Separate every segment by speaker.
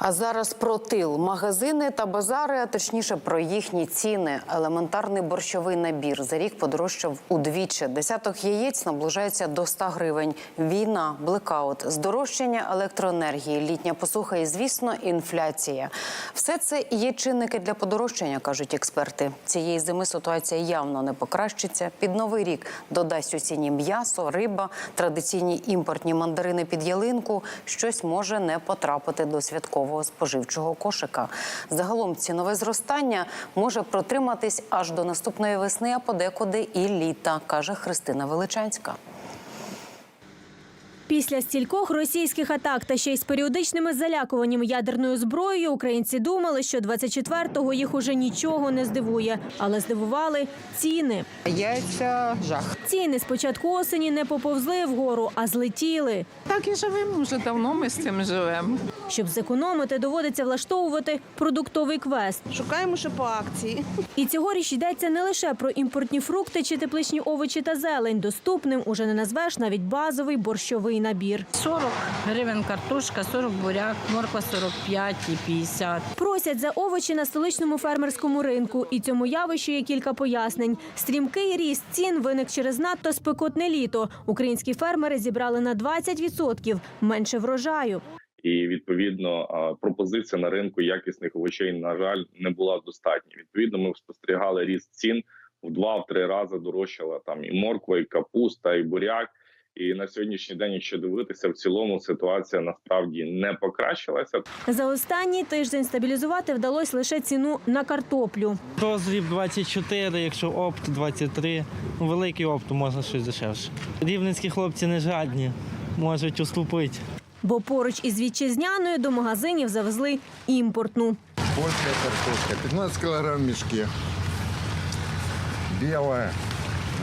Speaker 1: А зараз про тил, магазини та базари, а точніше про їхні ціни. Елементарний борщовий набір за рік подорожчав удвічі. Десяток яєць наближається до 100 гривень. Війна, блекаут, здорожчання електроенергії, літня посуха і, звісно, інфляція. Все це є чинники для подорожчання, кажуть експерти. Цієї зими ситуація явно не покращиться. Під новий рік додасть у ціні м'ясо, риба, традиційні імпортні мандарини під ялинку. Щось може не потрапити до святкового споживчого кошика. Загалом цінове зростання може протриматись аж до наступної весни, а подекуди і літа, каже Христина Величанська.
Speaker 2: Після стількох російських атак та ще й з періодичними залякуванням ядерною зброєю українці думали, що 24-го їх уже нічого не здивує, але здивували ціни.
Speaker 3: Яйця жах.
Speaker 2: Ціни з початку осені не поповзли вгору, а злетіли.
Speaker 3: Так і живемо вже давно. Ми з цим живемо.
Speaker 2: Щоб зекономити, доводиться влаштовувати продуктовий квест.
Speaker 4: Шукаємо ще по акції.
Speaker 2: І цьогоріч йдеться не лише про імпортні фрукти чи тепличні овочі та зелень. Доступним уже не назвеш навіть базовий борщовий набір.
Speaker 5: 40 гривень картошка, 40 буряк, морква 45 і 50.
Speaker 2: Просять за овочі на столичному фермерському ринку. І цьому явищу є кілька пояснень. Стрімкий ріст цін виник через надто спекотне літо. Українські фермери зібрали на 20% менше врожаю.
Speaker 6: і відповідно пропозиція на ринку якісних овочей, на жаль, не була достатня. Відповідно, ми спостерігали ріст цін в два-три рази дорожчала там і морква, і капуста, і буряк. І на сьогоднішній день, якщо дивитися, в цілому ситуація насправді не покращилася.
Speaker 2: За останній тиждень стабілізувати вдалося лише ціну на картоплю.
Speaker 7: Розріб 24, якщо опт 23. Ну, великий опт, можна щось дешевше. Рівненські хлопці не жадні, можуть уступити.
Speaker 2: Бо поруч із вітчизняною до магазинів завезли імпортну.
Speaker 8: Польская картошка, 15 килограмм в мешке.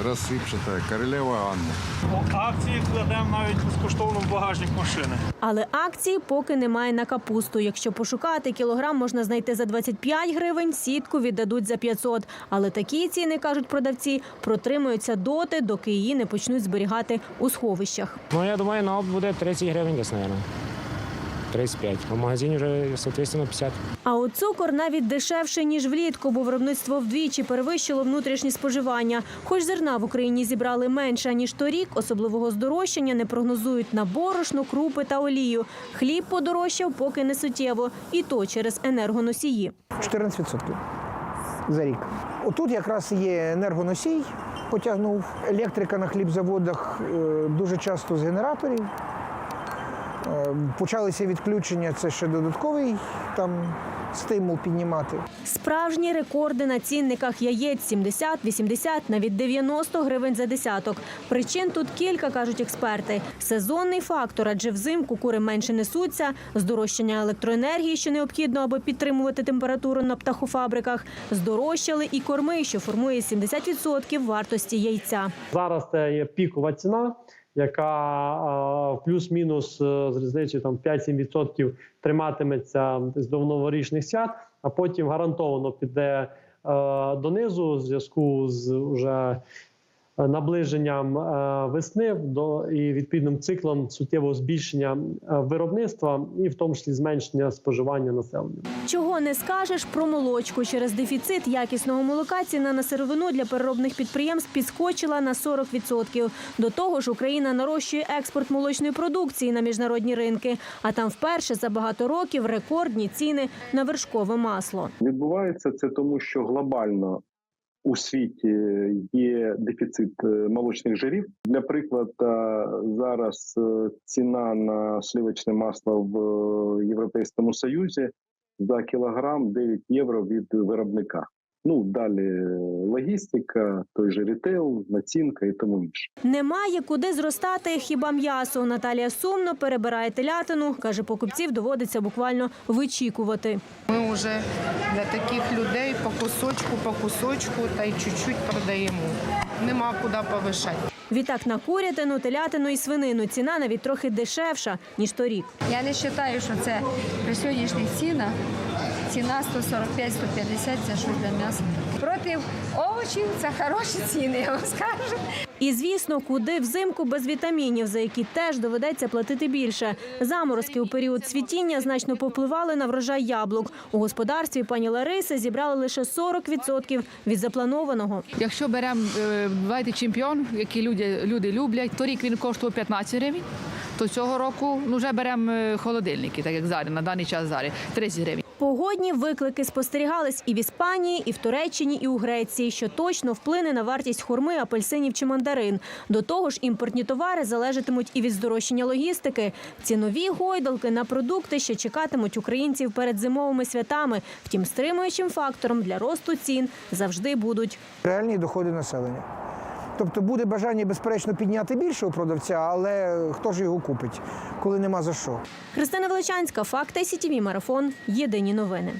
Speaker 8: Рассыпчатая, королева Анна.
Speaker 9: Акції кладемо навіть безкоштовно в багажник машини.
Speaker 2: Але акції поки немає на капусту. Якщо пошукати, кілограм можна знайти за 25 гривень, сітку віддадуть за 500. Але такі ціни, кажуть продавці, протримуються доти, доки її не почнуть зберігати у сховищах.
Speaker 10: Ну, я думаю, на опт буде 30 гривень десь, мабуть. 35. А в магазині вже, соответственно, 50.
Speaker 2: А от цукор навіть дешевше, ніж влітку, бо виробництво вдвічі перевищило внутрішнє споживання. Хоч зерна в Україні зібрали менше, ніж торік, особливого здорожчання не прогнозують на борошно, крупи та олію. Хліб подорожчав поки не суттєво, і то через енергоносії.
Speaker 11: 14% за рік. Отут якраз є енергоносій, потягнув електрика на хлібзаводах е, дуже часто з генераторів. Е, Почалися відключення, це ще додатковий там стимул піднімати.
Speaker 2: Справжні рекорди на цінниках яєць 70, 80, навіть 90 гривень за десяток. Причин тут кілька, кажуть експерти. Сезонний фактор, адже взимку кури менше несуться, здорожчання електроенергії, що необхідно, аби підтримувати температуру на птахофабриках. Здорожчали і корми, що формує 70% вартості яйця.
Speaker 9: Зараз це є пікова ціна, яка в плюс-мінус е, з різницею там 5-7% триматиметься з до новорічних свят, а потім гарантовано піде е, донизу в зв'язку з уже е, наближенням е, весни до і відповідним циклом суттєвого збільшення е, виробництва і в тому числі зменшення споживання населення.
Speaker 2: Чого не скажеш про молочку. Через дефіцит якісного молока ціна на сировину для переробних підприємств підскочила на 40%. До того ж, Україна нарощує експорт молочної продукції на міжнародні ринки. А там вперше за багато років рекордні ціни на вершкове масло.
Speaker 6: Відбувається це тому, що глобально у світі є дефіцит е, молочних жирів. Для прикладу, зараз е, ціна на сливочне масло в е, Європейському Союзі за кілограм 9 євро від виробника. Ну далі логістика, той же рітейл, націнка і тому інше.
Speaker 2: Немає куди зростати хіба м'ясо. Наталія сумно перебирає телятину. Каже, покупців доводиться буквально вичікувати.
Speaker 3: Ми вже для таких людей по кусочку, по кусочку та й чуть-чуть продаємо. Нема куди повишати.
Speaker 2: Відтак на курятину, телятину і свинину ціна навіть трохи дешевша ніж торік.
Speaker 5: Я не вважаю, що це при сьогоднішніх цінах ціна 145-150 це щось для м'яса. Проти овочів це хороші ціни, я вам скажу.
Speaker 2: І звісно, куди взимку без вітамінів, за які теж доведеться платити більше. Заморозки у період цвітіння значно повпливали на врожай яблук. У господарстві пані Лариси зібрали лише 40% від запланованого.
Speaker 4: Якщо беремо е, давайте чемпіон, який люди, люди люблять, торік він коштував 15 гривень, то цього року ну, вже беремо е, холодильники, так як зараз, на даний час зараз, 30 гривень.
Speaker 2: Погодні виклики спостерігались і в Іспанії, і в Туреччині, і у Греції, що точно вплине на вартість хурми, апельсинів чи мандарин. До того ж, імпортні товари залежатимуть і від здорожчання логістики. Цінові гойдалки на продукти ще чекатимуть українців перед зимовими святами. Втім, стримуючим фактором для росту цін завжди будуть.
Speaker 11: Реальні доходи населення. Тобто буде бажання, безперечно, підняти більше у продавця, але хто ж його купить, коли нема за що?
Speaker 2: Христина Величанська, Факти СІТІВІ Марафон. Єдині новини.